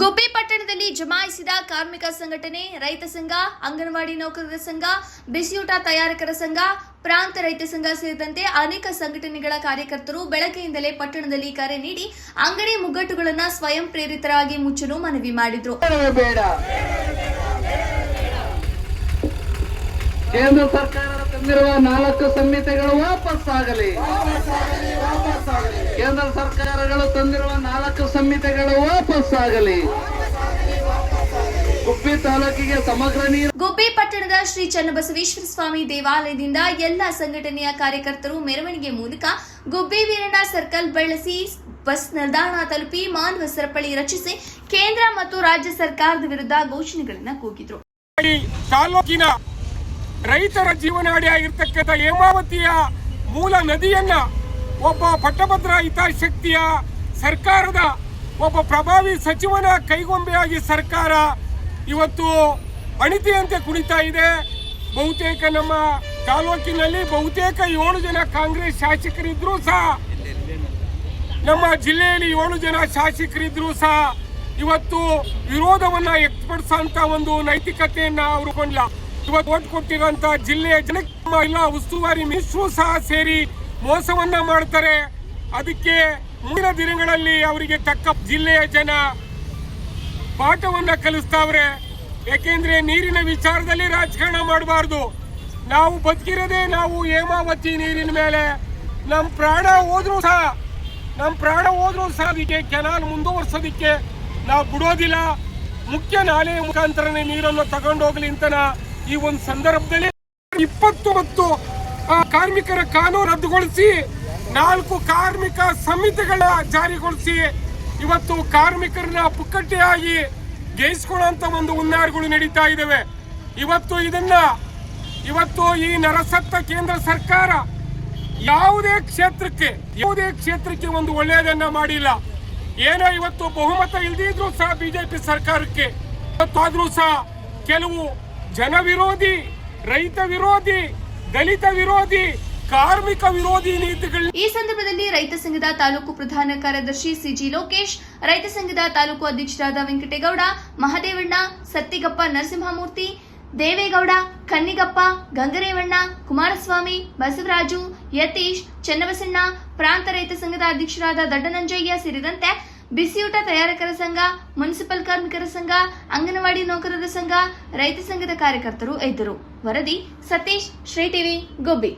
ಗುಬ್ಬಿ ಪಟ್ಟಣದಲ್ಲಿ ಜಮಾಯಿಸಿದ ಕಾರ್ಮಿಕ ಸಂಘಟನೆ, ರೈತ ಸಂಘ, ಅಂಗನವಾಡಿ ನೌಕರರ ಸಂಘ, ಬಿಸಿಯೂಟ ತಯಾರಕರ ಸಂಘ, ಪ್ರಾಂತ ರೈತ ಸಂಘ ಸೇರಿದಂತೆ ಅನೇಕ ಸಂಘಟನೆಗಳ ಕಾರ್ಯಕರ್ತರು ಬೆಳಗ್ಗೆಯಿಂದಲೇ ಪಟ್ಟಣದಲ್ಲಿ ಕರೆ ನೀಡಿ ಅಂಗಡಿ ಮುಗ್ಗಟ್ಟುಗಳನ್ನು ಸ್ವಯಂ ಪ್ರೇರಿತರಾಗಿ ಮುಚ್ಚಲು ಮನವಿ ಮಾಡಿದ್ರು. ಕೇಂದ್ರ ಸರ್ಕಾರ ತಂದಿರುವ ನಾಲ್ಕು ಸಂಹಿತೆಗಳು ವಾಪಸ್ಸಾಗಲಿ ಕೇಂದ್ರ ಸರ್ಕಾರಗಳು ತಂದಿರುವ ನಾಲ್ಕು ಸಂಹಿತೆಗಳು ವಾಪಸ್ಸಾಗಲಿ ಗುಬ್ಬಿ ತಾಲೂಕಿಗೆ ಸಮಗ್ರ ನೀರು ಗುಬ್ಬಿ ಪಟ್ಟಣದ ಶ್ರೀ ಚನ್ನಬಸವೇಶ್ವರ ಸ್ವಾಮಿ ದೇವಾಲಯದಿಂದ ಎಲ್ಲ ಸಂಘಟನೆಯ ಕಾರ್ಯಕರ್ತರು ಮೆರವಣಿಗೆ ಮೂಲಕ ಗುಬ್ಬಿ ವೀರಣ್ಣ ಸರ್ಕಲ್ ಬಳಸಿ ಬಸ್ ನಿಲ್ದಾಣ ತಲುಪಿ ಮಾನವ ಸರಪಳಿ ರಚಿಸಿ ಕೇಂದ್ರ ಮತ್ತು ರಾಜ್ಯ ಸರ್ಕಾರದ ವಿರುದ್ಧ ಘೋಷಣೆಗಳನ್ನು ಕೂಗಿದ್ರು. ತಾಲೂಕಿನ ರೈತರ ಜೀವನಾಡಿಯಾಗಿರ್ತಕ್ಕಂಥ ಹೇಮಾವತಿಯ ಮೂಲ ನದಿಯನ್ನ ಒಬ್ಬ ಪಟ್ಟಭದ್ರ ಹಿತಾಸಕ್ತಿಯ ಸರ್ಕಾರದ ಒಬ್ಬ ಪ್ರಭಾವಿ ಸಚಿವನ ಕೈಗೊಂಬೆಯಾಗಿ ಸರ್ಕಾರ ಇವತ್ತು ಅಣಿತಿಯಂತೆ ಕುಣಿತಾ ಇದೆ. ಬಹುತೇಕ ನಮ್ಮ ತಾಲೂಕಿನಲ್ಲಿ ಬಹುತೇಕ ಏಳು ಜನ ಕಾಂಗ್ರೆಸ್ ಶಾಸಕರಿದ್ರೂ ಸಹ ನಮ್ಮ ಜಿಲ್ಲೆಯಲ್ಲಿ ಏಳು ಜನ ಶಾಸಕರಿದ್ರು ಸಹ ಇವತ್ತು ವಿರೋಧವನ್ನ ವ್ಯಕ್ತಪಡಿಸುವಂತ ಒಂದು ನೈತಿಕತೆಯನ್ನ ಅವರು ಇವತ್ತು ಓಟ್ ಕೊಟ್ಟಿರುವಂತ ಜಿಲ್ಲೆಯ ಜನಕ್ಕೆ ಎಲ್ಲ ಉಸ್ತುವಾರಿ ಮಿನಿಸ್ಟ್ರು ಸಹ ಸೇರಿ ಮೋಸವನ್ನ ಮಾಡ್ತಾರೆ. ಅದಕ್ಕೆ ಮುಂದಿನ ದಿನಗಳಲ್ಲಿ ಅವರಿಗೆ ತಕ್ಕ ಜಿಲ್ಲೆಯ ಜನ ಪಾಠವನ್ನ ಕಲಿಸ್ತಾವ್ರೆ. ಯಾಕೆಂದ್ರೆ ನೀರಿನ ವಿಚಾರದಲ್ಲಿ ರಾಜಕಾರಣ ಮಾಡಬಾರ್ದು. ನಾವು ಬದುಕಿರೋದೇ ನಾವು ಹೇಮಾವತಿ ನೀರಿನ ಮೇಲೆ. ನಮ್ಮ ಪ್ರಾಣ ಹೋದ್ರೂ ಸಹ ನಮ್ಮ ಪ್ರಾಣ ಹೋದ್ರೂ ಸಹ ಅದಕ್ಕೆ ಕೆನಾಲ್ ಮುಂದುವರ್ಸೋದಿಕ್ಕೆ ನಾವು ಬಿಡೋದಿಲ್ಲ. ಮುಖ್ಯ ನಾಲೆಯ ಮುಖಾಂತರನೇ ನೀರನ್ನು ತಗೊಂಡೋಗ್ಲಿ ಅಂತ ಈ ಒಂದು ಸಂದರ್ಭದಲ್ಲಿ ಇಪ್ಪತ್ತು ಮತ್ತು ಕಾರ್ಮಿಕರ ಕಾನೂನು ರದ್ದುಗೊಳಿಸಿ, ನಾಲ್ಕು ಕಾರ್ಮಿಕ ಸಮಿತಿಗಳ ಜಾರಿಗೊಳಿಸಿ, ಇವತ್ತು ಕಾರ್ಮಿಕರನ್ನ ಪುಕ್ಕಟ್ಟೆಯಾಗಿ ಜಯಿಸ್ಕೊಳ್ಳುವಂತ ಒಂದು ಹುನ್ನಾರಗಳು ನಡೀತಾ ಇದ್ದಾವೆ ಇವತ್ತು ಇದನ್ನ, ಇವತ್ತು ಈ ನರಸತ್ತ ಕೇಂದ್ರ ಸರ್ಕಾರ ಯಾವುದೇ ಕ್ಷೇತ್ರಕ್ಕೆ ಯಾವುದೇ ಕ್ಷೇತ್ರಕ್ಕೆ ಒಂದು ಒಳ್ಳೆಯದನ್ನ ಮಾಡಿಲ್ಲ. ಏನೋ ಇವತ್ತು ಬಹುಮತ ಇಲ್ದಿದ್ರು ಸಹ ಬಿಜೆಪಿ ಸರ್ಕಾರಕ್ಕೆ, ಇವತ್ತಾದ್ರೂ ಸಹ ಕೆಲವು ಜನ ವಿರೋಧಿ, ರೈತ ವಿರೋಧಿ, ದಲಿತ ವಿರೋಧಿ, ಕಾರ್ಮಿಕ ವಿರೋಧಿ ನೀತಿಗಳು ಈ ಸಂದರ್ಭದಲ್ಲಿ ರೈತ ಸಂಘದ ತಾಲೂಕು ಪ್ರಧಾನ ಕಾರ್ಯದರ್ಶಿ ಸಿಜಿ ಲೋಕೇಶ್, ರೈತ ಸಂಘದ ತಾಲೂಕು ಅಧ್ಯಕ್ಷರಾದ ವೆಂಕಟೇಗೌಡ, ಮಹದೇವಣ್ಣ, ಸತ್ತಿಗಪ್ಪ ನರಸಿಂಹಮೂರ್ತಿ, ದೇವೇಗೌಡ, ಕನ್ನಿಗಪ್ಪ, ಗಂಗರೇವಣ್ಣ, ಕುಮಾರಸ್ವಾಮಿ, ಬಸವರಾಜು, ಯತೀಶ್, ಚನ್ನಬಸಣ್ಣ, ಪ್ರಾಂತ ರೈತ ಸಂಘದ ಅಧ್ಯಕ್ಷರಾದ ದಡ್ಡನಂಜಯ್ಯ ಸೇರಿದಂತೆ ಬಿಸಿಯೂಟ ತಯಾರಕರ ಸಂಘ, ಮುನ್ಸಿಪಲ್ ಕಾರ್ಮಿಕರ ಸಂಘ, ಅಂಗನವಾಡಿ ನೌಕರರ ಸಂಘ, ರೈತ ಸಂಘದ ಕಾರ್ಯಕರ್ತರು ಇದ್ದರು ವರದಿ ಸತೀಶ್, ಶ್ರೀ ಟಿವಿ ಗೊಬ್ಬಿ